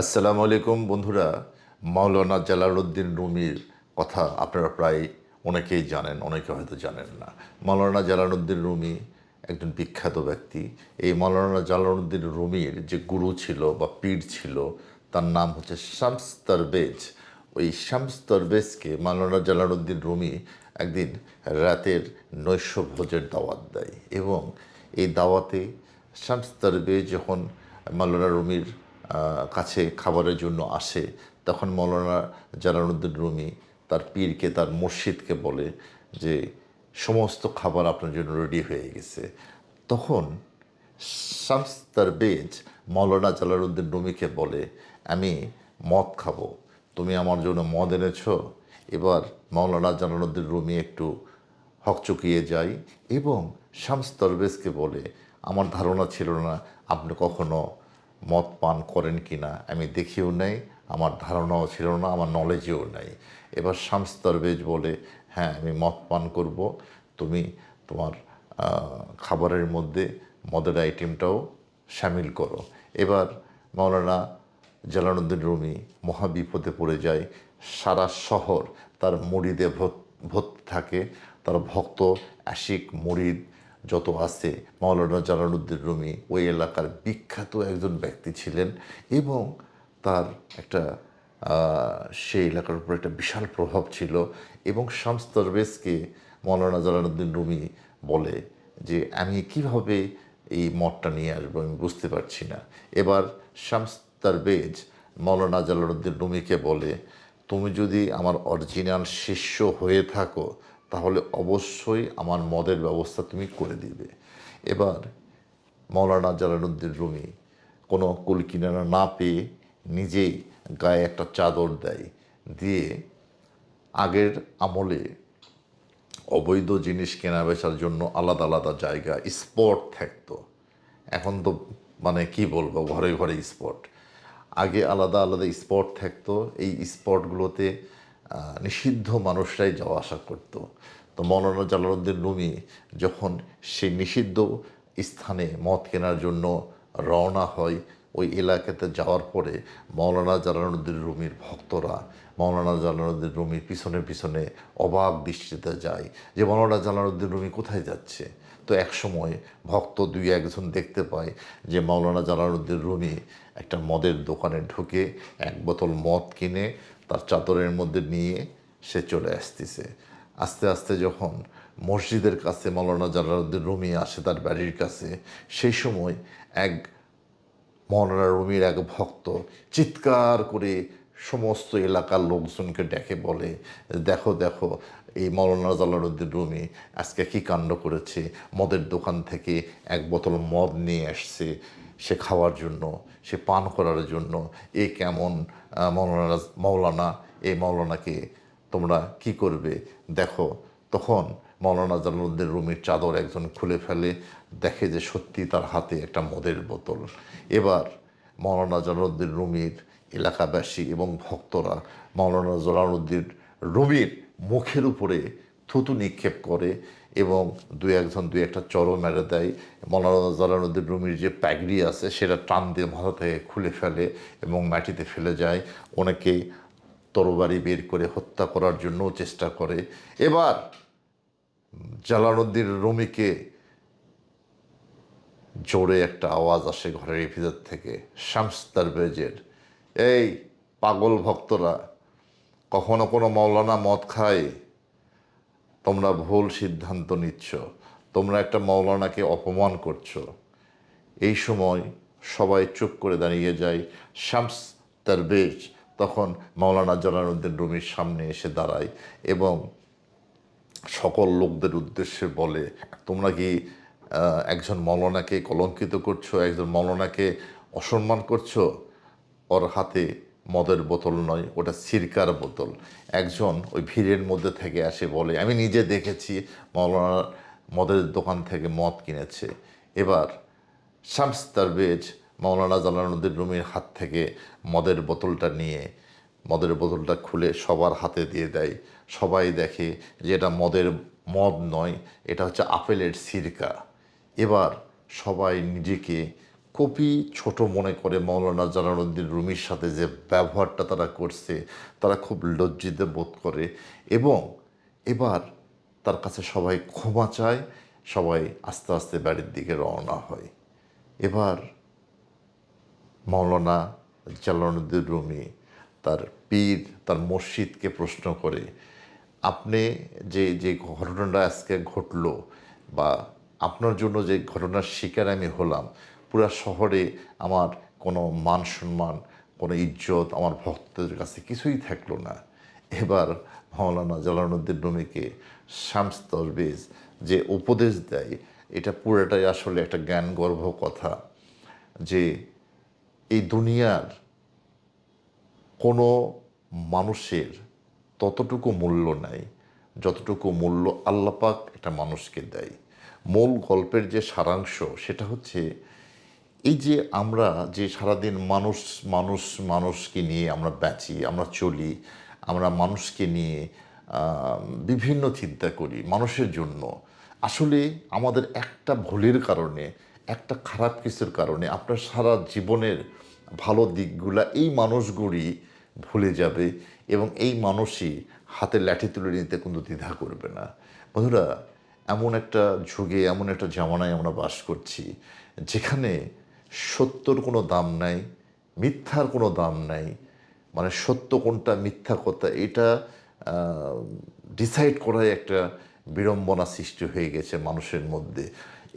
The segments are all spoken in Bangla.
আসসালামু আলাইকুম বন্ধুরা, মাওলানা জালালউদ্দিন রুমির কথা আপনারা প্রায় অনেকেই জানেন, অনেকে হয়তো জানেন না। মাওলানা জালালউদ্দিন রুমি একজন বিখ্যাত ব্যক্তি। এই মাওলানা জালালউদ্দিন রুমির যে গুরু ছিল বা পীর ছিল, তার নাম হচ্ছে শামস তারবেজ ওই শামস তারবেজকে মাওলানা জালালউদ্দিন রুমি একদিন রাতের নৈশ ভোজের দাওয়াত দেয় এবং এই দাওয়াতে শামস তারবেজ যখন মাওলানা রুমির কাছে খাবারের জন্য আসে, তখন মৌলানা জালালউদ্দিন রুমি তার পীরকে, তার মুর্শিদকে বলে যে, সমস্ত খাবার আপনার জন্য রেডি হয়ে গেছে। তখন শামস তারবেজ মৌলানা জালালউদ্দিন রুমিকে বলে, আমি মদ খাব, তুমি আমার জন্য মদ এনেছ। এবার মৌলানা জালালউদ্দিন রুমি একটু হকচকিয়ে যায় এবং শামস তরবেজকে বলে, আমার ধারণা ছিল না আপনি কখনো মদ পান করেন কি না আমি দেখিও নাই, আমার ধারণাও ছিল না, আমার নলেজেও নাই। এবার শামস তরবেজ বলে হ্যাঁ আমি মদ পান করব, তুমি তোমার খাবারের মধ্যে মদের আইটেমটাও সামিল করো। এবার মাওলানা জালালউদ্দিন রুমি মহাবিপদে পড়ে যায়। সারা শহর তার মুড়িদে ভর্তি থাকে, তার ভক্ত আশিক মুরিদ যত আছে, মাওলানা জালালউদ্দিন রুমি ওই এলাকার বিখ্যাত একজন ব্যক্তি ছিলেন এবং তার একটা সেই এলাকার উপর একটা বিশাল প্রভাব ছিল এবং শামস তরবেজকে মৌলানা জালালউদ্দিন রুমি বলে যে, আমি কীভাবে এই মঠটা নিয়ে আসব আমি বুঝতে পারছি না। এবার শামস তারবেজ মৌলানা জালালউদ্দিন রুমিকে বলে, তুমি যদি আমার অরিজিনাল শিষ্য হয়ে থাকো তাহলে অবশ্যই আমার মদের ব্যবস্থা তুমি করে দিবে। এবার মৌলানা জালালউদ্দিন রুমি কোনো কুল কিনারা না পেয়ে নিজেই গায়ে একটা চাদর দেয়, দিয়ে আগের আমলে অবৈধ জিনিস কেনা বেচার জন্য আলাদা আলাদা জায়গা, স্পট থাকতো। এখন তো মানে কি বলব, ঘরে ঘরে স্পট। আগে আলাদা আলাদা স্পট থাকতো, এই স্পটগুলোতে নিষিদ্ধ মানুষরাই যাওয়া আসা করতো। তো মৌলানা জালালউদ্দিন রুমি যখন সেই নিষিদ্ধ স্থানে মদ কেনার জন্য রওনা হয়, ওই এলাকাতে যাওয়ার পরে মৌলানা জালালউদ্দিন রুমির ভক্তরা, মৌলানা জালালউদ্দিন রুমির পিছনে পিছনে অবাক দৃষ্টিতে যায় যে মৌলানা জালালউদ্দিন রুমি কোথায় যাচ্ছে? তো এক সময় ভক্ত দুই একজন দেখতে পায় যে মৌলানা জালালউদ্দিন রুমি একটা মদের দোকানে ঢুকে এক বোতল মদ কিনে তার চাদরের মধ্যে নিয়ে সে চলে আসতেছে। আস্তে আস্তে যখন মসজিদের কাছে মৌলানা জালালউদ্দিন রুমি আসে তার বাড়ির কাছে, সেই সময় এক মৌলানা রুমির এক ভক্ত চিৎকার করে সমস্ত এলাকার লোকজনকে ডেকে বলে, দেখো দেখো, এই মৌলানা জালালউদ্দিন রুমি আজকে কি কাণ্ড করেছে? মদের দোকান থেকে এক বোতল মদ নিয়ে আসছে সে খাওয়ার জন্য, সে পান করার জন্য, এ কেমন মৌলানা মৌলানা এই মৌলানাকে তোমরা কি করবে? দেখো, তখন মৌলানা জালালউদ্দিন রুমির চাদর একজন খুলে ফেলে, দেখে যে সত্যি তার হাতে একটা মদের বোতল। এবার মৌলানা জালালউদ্দিন রুমির এলাকাবাসী এবং ভক্তরা মৌলানা জালালউদ্দিন রুমির মুখের উপরে থুতু নিক্ষেপ করে এবং দু একজন, দুই একটা চড়ো মেরে দেয়। মৌলানা জালালউদ্দিন রুমির যে প্যাগড়ি আছে, সেটা টান দিয়ে মাথা থেকে খুলে ফেলে এবং মাটিতে ফেলে যায়। অনেকেই তরবারি বের করে হত্যা করার জন্যও চেষ্টা করে। এবার জালালউদ্দিন রুমিকে জোরে একটা আওয়াজ আসে ঘরের ভিতর থেকে, শামস তারবেজের এই পাগল ভক্তরা, কখনো কোনো মৌলানা মদ খায়? তোমরা ভুল সিদ্ধান্ত নিচ্ছ। তোমরা একটা মৌলানাকে অপমান করছ। এই সময় সবাই চুপ করে দাঁড়িয়ে যায়। শামস তারবেজ তখন মৌলানা জালালউদ্দিন রুমির সামনে এসে দাঁড়ায় এবং সকল লোকদের উদ্দেশ্যে বলে, তোমরা কি একজন মৌলানাকে কলঙ্কিত করছ? একজন মৌলানাকে অসম্মান করছ? ওর হাতে মদের বোতল নয়, ওটা সিরকার বোতল। একজন ওই ভিড়ের মধ্যে থেকে আসে বলে, আমি নিজে দেখেছি মৌলানা মদের দোকান থেকে মদ কিনেছে। এবার শামস তারবেজ মৌলানা জালালউদ্দিন রুমির হাত থেকে মদের বোতলটা নিয়ে, মদের বোতলটা খুলে সবার হাতে দিয়ে দেয়। সবাই দেখে যে এটা মদের মদ নয়, এটা হচ্ছে আপেলের সিরকা। এবার সবাই নিজেকে খুবই ছোট মনে করে মৌলানা জালালউদ্দিন রুমির সাথে যে ব্যবহারটা তারা করছে, তারা খুব লজ্জিত বোধ করে এবং এবার তার কাছে সবাই ক্ষমা চায়, সবাই আস্তে আস্তে বাড়ির দিকে রওনা হয়। এবার মৌলানা জালালউদ্দিন রুমি তার পীর, তার মসজিদকে প্রশ্ন করে, আপনি যে যে ঘটনাটা আজকে ঘটলো বা আপনার জন্য যে ঘটনার শিকার আমি হলাম পুরা শহরে আমার কোনো মান সম্মান, কোনো ইজ্জত আমার ভক্তদের কাছে কিছুই থাকল না। এবার মৌলানা জালালউদ্দিন রুমিকে শামস তরবেজ যে উপদেশ দেয়, এটা পুরোটাই আসলে একটা জ্ঞান জ্ঞানগর্ভ কথা যে এই দুনিয়ার কোনো মানুষের ততটুকু মূল্য নাই, যতটুকু মূল্য আল্লাপাক একটা মানুষকে দেয়। মূল গল্পের যে সারাংশ সেটা হচ্ছে এই যে আমরা যে সারাদিন মানুষ মানুষ, মানুষকে নিয়ে আমরা বাঁচি, আমরা চলি, আমরা মানুষকে নিয়ে বিভিন্ন চিন্তা করি মানুষের জন্য, আসলে আমাদের একটা ভুলের কারণে, একটা খারাপ কিছুর কারণে আপনার সারা জীবনের ভালো দিকগুলা এই মানুষগুলি ভুলে যাবে এবং এই মানুষই হাতে লাঠি তুলে নিতে কোনো দ্বিধা করবে না। বন্ধুরা, এমন একটা যুগে, এমন একটা জামানায় আমরা বাস করছি, যেখানে সত্যর কোনো দাম নাই, মিথ্যার কোনো দাম নাই। মানে সত্য কোনটা, মিথ্যা কথা এটা ডিসাইড করাই একটা বিড়ম্বনা সৃষ্টি হয়ে গেছে মানুষের মধ্যে।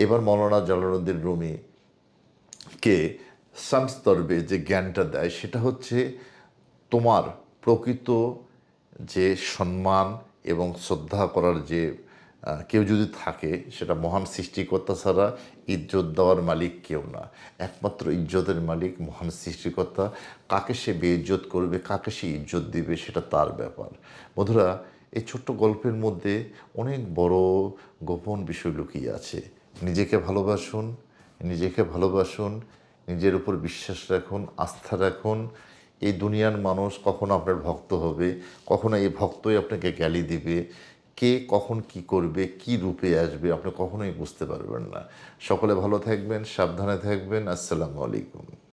এবার মৌলানা জালালউদ্দিন রুমি কে সামস্তর্বে যে জ্ঞানটা দেয়, সেটা হচ্ছে তোমার প্রকৃত যে সম্মান এবং শ্রদ্ধা করার যে কেউ যদি থাকে, সেটা মহান সৃষ্টিকর্তা ছাড়া ইজ্জত দেওয়ার মালিক কেউ না। একমাত্র ইজ্জতের মালিক মহান সৃষ্টিকর্তা। কাকে সে বেইজ্জত করবে, কাকে সে ইজ্জত দিবে, সেটা তার ব্যাপার। বন্ধুরা, এই ছোট্ট গল্পের মধ্যে অনেক বড় গোপন বিষয় লুকিয়ে আছে। নিজেকে ভালোবাসুন নিজেকে ভালোবাসুন, নিজের উপর বিশ্বাস রাখুন, আস্থা রাখুন। এই দুনিয়ার মানুষ কখনো আপনার ভক্ত হবে, কখনো এই ভক্তই আপনাকে গ্যালি দিবে। কে কখন কি করবে, কি রূপে আসবে, আপনি কখনোই বুঝতে পারবেন না। সকলে ভালো থাকবেন, সাবধানে থাকবেন। আসসালামু আলাইকুম।